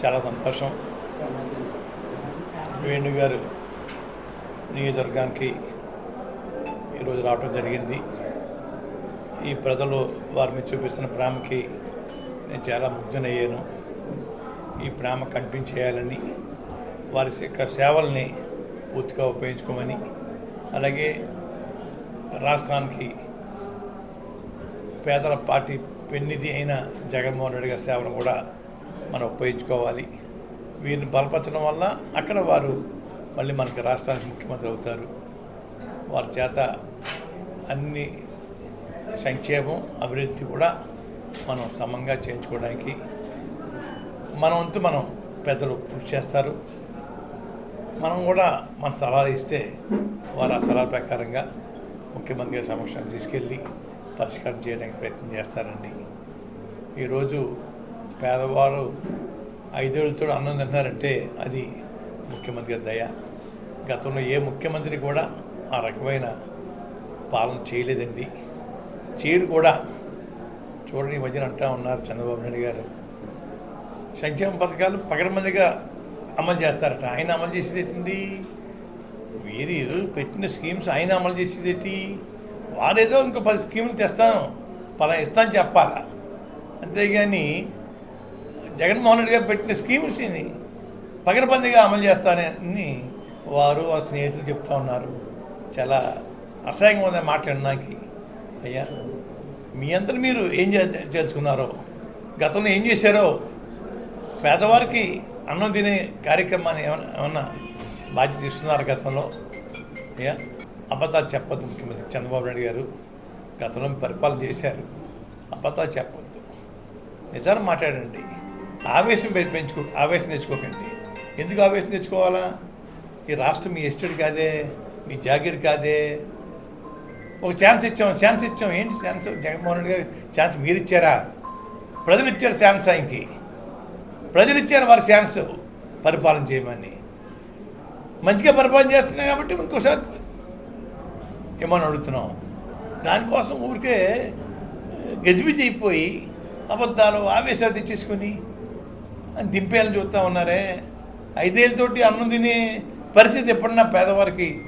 చాలా సంతోషం. వేణు గారు నియోజకవర్గానికి ఈరోజు రావటం జరిగింది. ఈ ప్రజలు వారి మీద చూపిస్తున్న ప్రేమకి నేను చాలా ముగ్ధునయ్యాను. ఈ ప్రేమ కంటిన్యూ చేయాలని వారి యొక్క సేవల్ని పూర్తిగా ఉపయోగించుకోమని అలాగే రాష్ట్రానికి పేదల పార్టీ పెన్నిధి అయిన జగన్మోహన్ రెడ్డి గారి సేవలు కూడా మనం ఉపయోగించుకోవాలి. వీరిని బలపరచడం వల్ల అక్కడ వారు మళ్ళీ మనకి రాష్ట్రానికి ముఖ్యమంత్రి అవుతారు. వారి చేత అన్ని సంక్షేమం అభివృద్ధి కూడా మనం సమంగా చేయించుకోవడానికి మన వంతు మనం పెద్దలు కృషి చేస్తారు. మనం కూడా మన సలహాలు ఇస్తే వారు ఆ సలహా ప్రకారంగా ముఖ్యమంత్రి సమక్షం తీసుకెళ్ళి పరిష్కారం చేయడానికి ప్రయత్నం చేస్తారండి. ఈరోజు పేదవారు ఐదేళ్ళతో అన్నం తిన్నారంటే అది ముఖ్యమంత్రి దయ. గతంలో ఏ ముఖ్యమంత్రి కూడా ఆ రకమైన పాలన చేయలేదండి. చేరు కూడా చూడండి మధ్యన అంటా ఉన్నారు చంద్రబాబు నాయుడు గారు. సంక్షేమ పథకాలు పగడమందిగా అమలు చేస్తారట. ఆయన అమలు చేసేది ఏంటండి? వీరు పెట్టిన స్కీమ్స్ ఆయన అమలు చేసేది ఏంటి? వారేదో ఇంకో పది స్కీములు తెస్తాను పలా ఇస్తాను చెప్పాలా? అంతేగాని జగన్మోహన్ రెడ్డి గారు పెట్టిన స్కీమ్స్ని పగడబందిగా అమలు చేస్తానని వారు ఆ స్నేహితులు చెప్తా ఉన్నారు. చాలా అసహ్యంగా ఉంది మాట్లాడడానికి అయ్యా మీ అంతా మీరు ఏం చే- తెలుసుకున్నారో గతంలో ఏం చేశారో? పేదవారికి అన్నం తినే కార్యక్రమాన్ని ఏమన్నా ఏమన్నా బాధ్యత ఇస్తున్నారు గతంలో? అయ్యా అబద్ధాలు చెప్పద్దు ముఖ్యమంత్రి చంద్రబాబు నాయుడు గారు. గతంలో పరిపాలన చేశారు. అబద్ధాలు చెప్పద్దు. నిజాలు మాట్లాడండి. ఆవేశం పెంచుకో ఆవేశం తెచ్చుకోకండి. ఎందుకు ఆవేశం తెచ్చుకోవాలా? ఈ రాష్ట్రం మీ ఎస్టేట్ కాదే మీ జాగీర్ కాదే. ఒక ఛాన్స్ ఇచ్చాం ఛాన్స్ ఇచ్చాం. ఏంటి ఛాన్స్? జగన్మోహన్ రెడ్డి గారు ఛాన్స్ మీరు ఇచ్చారా ప్రజలు ఇచ్చారు ఛాన్స్ ఆయనకి. ప్రజలు ఇచ్చారు వారి ఛాన్స్ పరిపాలన చేయమని. మంచిగా పరిపాలన చేస్తున్నాం కాబట్టి ఇంకోసారి ఏమని అడుగుతున్నాం? దానికోసం ఊరికే గజిబిజి అయిపోయి అబద్ధాలు ఆవేశాలు తెచ్చేసుకొని దింపేయాలని చూస్తూ ఉన్నారే. ఐదేళ్ళతోటి అన్నం తినే పరిస్థితి ఎప్పుడన్నా పేదవారికి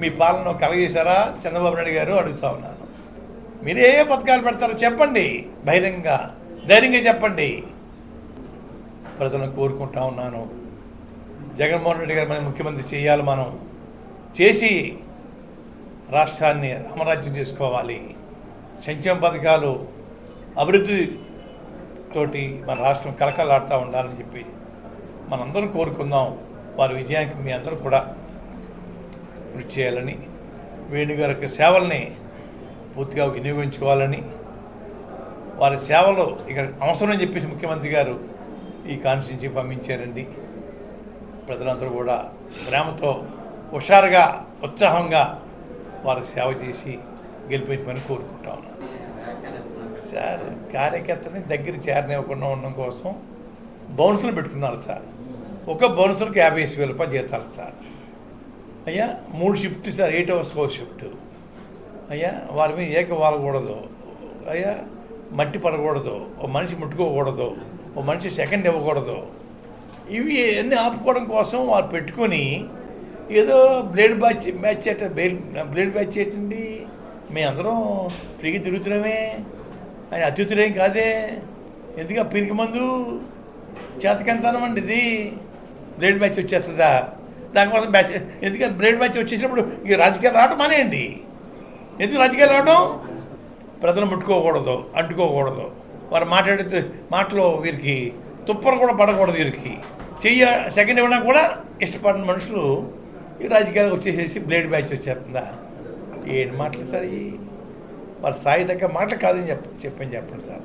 మీ పాలన కలగేశారా చంద్రబాబు నాయుడు గారు అడుగుతా ఉన్నాను. మీరు ఏ పథకాలు పెడతారో చెప్పండి. బహిరంగంగా ధైర్యంగా చెప్పండి. ప్రజలను కోరుకుంటా ఉన్నాను. జగన్మోహన్ రెడ్డి గారు మన ముఖ్యమంత్రి చేయాలి మనం. చేసి రాష్ట్రాన్ని అమరాజ్యం చేసుకోవాలి. సంక్షేమ పథకాలు అభివృద్ధి తోటి మన రాష్ట్రం కలకలాడుతూ ఉండాలని చెప్పి మనందరం కోరుకుందాం. వారి విజయానికి మీ అందరూ కూడా కృషి చేయాలని వేణుగారి యొక్క సేవల్ని పూర్తిగా వినియోగించుకోవాలని వారి సేవలు ఇక అవసరం అని చెప్పేసి ముఖ్యమంత్రి గారు ఈ కాన్స్టిట్యూన్సీ పంపించారండి. ప్రజలందరూ కూడా ప్రేమతో హుషారుగా ఉత్సాహంగా వారి సేవ చేసి గెలిపించమని కోరుకుంటా సార్ కార్యకర్తని దగ్గర చేరనివ్వకుండా ఉండడం కోసం బౌన్సులు పెట్టుకున్నారు సార్. ఒక బౌన్సర్కి యాభై వేల రూపాయలు జీతాలు సార్. అయ్యా మూడు షిఫ్ట్ సార్ ఎయిట్ అవర్స్కి ఒక షిఫ్ట్. అయ్యా వారి మీద ఏక వాలకూడదు. అయ్యా మట్టి పడకూడదు. ఓ మనిషి ముట్టుకోకూడదు. ఓ మనిషి సెకండ్ ఇవ్వకూడదు. ఇవి అన్నీ ఆపుకోవడం కోసం వారు పెట్టుకొని ఏదో బ్లేడ్ బ్యాచ్ మ్యాచ్ చేయట బ్లేడ్ బ్యాచ్ చేయటండి మేమందరం ఫ్రీగా తిరుగుతున్నామే. ఆయన అతిథులేం కాదే. ఎందుక ఆ పిరికి మందు? అండి ఇది? బ్లేడ్ బ్యాచ్ వచ్చేస్తుందా? దానికోసం మ్యాచ్ ఎందుకంటే బ్లేడ్ మ్యాచ్ వచ్చేసినప్పుడు ఇక రాజకీయాలు రావటం మానేయండి. ఎందుకు రాజకీయాలు రావడం ప్రజలు ముట్టుకోకూడదు అంటుకోకూడదు. వారు మాట్లాడే మాటలో వీరికి తుప్పలు కూడా పడకూడదు వీరికి. చెయ్య సెకండ్ ఇవ్వడం కూడా ఇష్టపడిన మనుషులు ఈ రాజకీయాలకు వచ్చేసేసి బ్లేడ్ బ్యాచ్ వచ్చేస్తుందా? ఏం మాటలు సార్ మరి స్థాయి దగ్గర మాట కాదని చెప్ప చెప్పని చెప్పండి సార్.